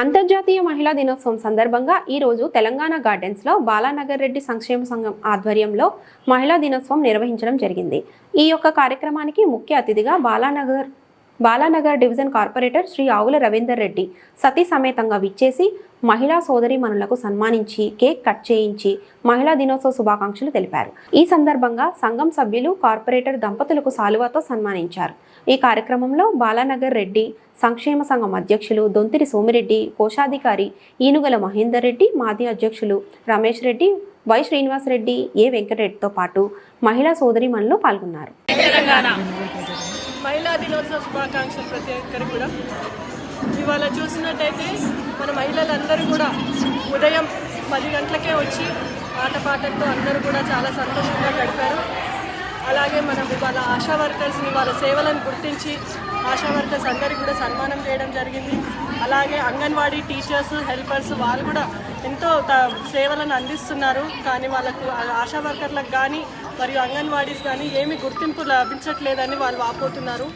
అంతర్జాతీయ మహిళా దినోత్సవం సందర్భంగా ఈరోజు తెలంగాణ గార్డెన్స్లో బాలానగర్ రెడ్డి సంక్షేమ సంఘం ఆధ్వర్యంలో మహిళా దినోత్సవం నిర్వహించడం జరిగింది. ఈ యొక్క కార్యక్రమానికి ముఖ్య అతిథిగా బాలానగర్ బాలానగర్ డివిజన్ కార్పొరేటర్ శ్రీ ఆవుల రవీందర్ రెడ్డి సతీ సమేతంగా విచ్చేసి మహిళా సోదరి మనులకు సన్మానించి కేక్ కట్ చేయించి మహిళా దినోత్సవ శుభాకాంక్షలు తెలిపారు. ఈ సందర్భంగా సంఘం సభ్యులు కార్పొరేటర్ దంపతులకు సాలువాతో సన్మానించారు. ఈ కార్యక్రమంలో బాలానగర్ రెడ్డి సంక్షేమ సంఘం అధ్యక్షులు దొంతిరి సోమిరెడ్డి కోశాధికారి ఈనుగల మహేందర్ రెడ్డి మాజీ అధ్యక్షులు రమేష్ రెడ్డి వై శ్రీనివాస్ రెడ్డి ఏ వెంకటరెడ్డితో పాటు మహిళా సోదరిమణులు పాల్గొన్నారు. మహిళా దినోత్సవ శుభాకాంక్షలు ప్రతి ఒక్కరికి కూడా. ఇవాళ చూసినట్టయితే మన మహిళలందరూ కూడా ఉదయం పది గంటలకే వచ్చి ఆటపాటలతో అందరూ కూడా చాలా సంతోషంగా గడిపారు. అలాగే మనం ఇవాళ ఆశా వర్కర్స్ని వాళ్ళ సేవలను గుర్తించి ఆశా వర్కర్స్ అందరికీ కూడా సన్మానం చేయడం జరిగింది. అలాగే అంగన్వాడీ టీచర్స్ హెల్పర్స్ వాళ్ళు కూడా ఎంతో త- సేవలను అందిస్తున్నారు. కానీ వాళ్ళకు ఆశా వర్కర్లకు కానీ మరియు అంగన్వాడీస్ కానీ ఏమీ గుర్తింపు లభించట్లేదని వాళ్ళు వాపోతున్నారు.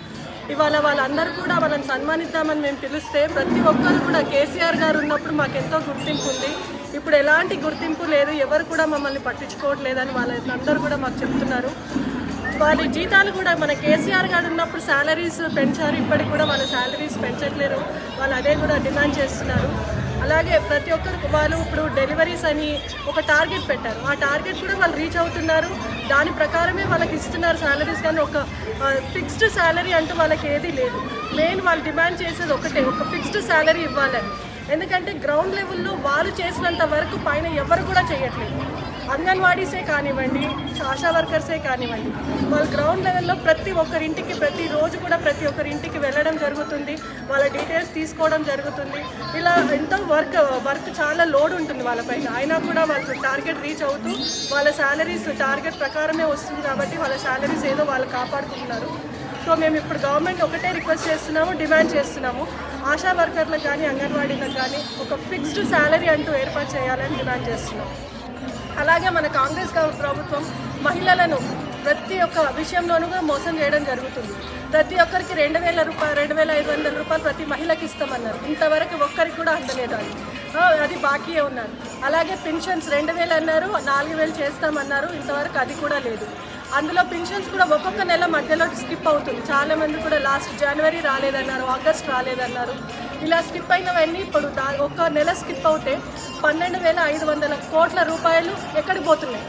ఇవాళ వాళ్ళందరూ కూడా వాళ్ళని సన్మానిద్దామని మేము పిలిస్తే ప్రతి ఒక్కరు కూడా కేసీఆర్ గారు ఉన్నప్పుడు మాకు ఎంతో గుర్తింపు ఉంది. ఇప్పుడు ఎలాంటి గుర్తింపు లేదు. ఎవరు కూడా మమ్మల్ని పట్టించుకోవట్లేదని వాళ్ళందరూ కూడా మాకు చెప్తున్నారు. వాళ్ళ జీతాలు కూడా మన కేసీఆర్ గారు ఉన్నప్పుడు శాలరీస్ పెంచారు. ఇప్పటికి కూడా వాళ్ళ శాలరీస్ పెంచట్లేరు. వాళ్ళు అదే కూడా డిమాండ్ చేస్తున్నారు. అలాగే ప్రతి ఒక్కరికి వాళ్ళు ఇప్పుడు డెలివరీస్ అని ఒక టార్గెట్ పెట్టారు. ఆ టార్గెట్ కూడా వాళ్ళు రీచ్ అవుతున్నారు. దాని ప్రకారమే వాళ్ళకి ఇస్తున్నారు శాలరీస్ కానీ ఒక ఫిక్స్డ్ శాలరీ అంటూ వాళ్ళకి ఏదీ లేదు. మెయిన్ వాళ్ళు డిమాండ్ చేసేది ఒకటే ఒక ఫిక్స్డ్ శాలరీ ఇవ్వాలని ఎందుకంటే గ్రౌండ్ లెవెల్లో వాళ్ళు చేసినంత వరకు పైన ఎవరు కూడా చేయట్లేదు. అంగన్వాడీసే కానివ్వండి ఆశా వర్కర్సే కానివ్వండి వాళ్ళు గ్రౌండ్ లెవెల్లో ప్రతి ఒక్కరింటికి ప్రతి రోజు కూడా ప్రతి ఒక్కరింటికి వెళ్ళడం జరుగుతుంది వాళ్ళ డీటెయిల్స్ తీసుకోవడం జరుగుతుంది. ఇలా ఎంతో వర్క్ వర్క్ చాలా లోడ్ ఉంటుంది వాళ్ళపైన అయినా కూడా వాళ్ళకి టార్గెట్ రీచ్ అవుతూ వాళ్ళ శాలరీస్ టార్గెట్ ప్రకారమే వస్తుంది కాబట్టి వాళ్ళ శాలరీస్ ఏదో వాళ్ళు కాపాడుకుంటున్నారు. సో మేము ఇప్పుడు గవర్నమెంట్ ఒకటే రిక్వెస్ట్ చేస్తున్నాము డిమాండ్ చేస్తున్నాము. ఆశా వర్కర్లకు కానీ అంగన్వాడీలకు కానీ ఒక ఫిక్స్డ్ శాలరీ అంటూ ఏర్పాటు చేయాలని డిమాండ్ చేస్తున్నాం అలాగే మన కాంగ్రెస్ ప్రభుత్వం మహిళలను ప్రతి ఒక్క విషయంలోనూ కూడా మోసం చేయడం జరుగుతుంది. ప్రతి ఒక్కరికి రెండు వేల రూపాయలు రెండు వేల ఐదు వందల రూపాయలు ప్రతి మహిళకి ఇస్తామన్నారు. ఇంతవరకు ఒక్కరికి కూడా అందలేదు అది. అది బాకీ ఉన్నారు. అలాగే పెన్షన్స్ రెండు వేలు అన్నారు నాలుగు వేలు చేస్తామన్నారు. ఇంతవరకు అది కూడా లేదు. అందులో పెన్షన్స్ కూడా ఒక్కొక్క నెల మధ్యలో స్కిప్ అవుతుంది. చాలా మంది కూడా లాస్ట్ జనవరి రాలేదన్నారు ఆగస్ట్ రాలేదన్నారు. ఇలా స్కిప్ అయినవన్నీ ఇప్పుడు ఒక ఒక్క నెల స్కిప్ అవుతే పన్నెండు వేల ఐదు వందల కోట్ల రూపాయలు ఎక్కడికి పోతున్నాయి?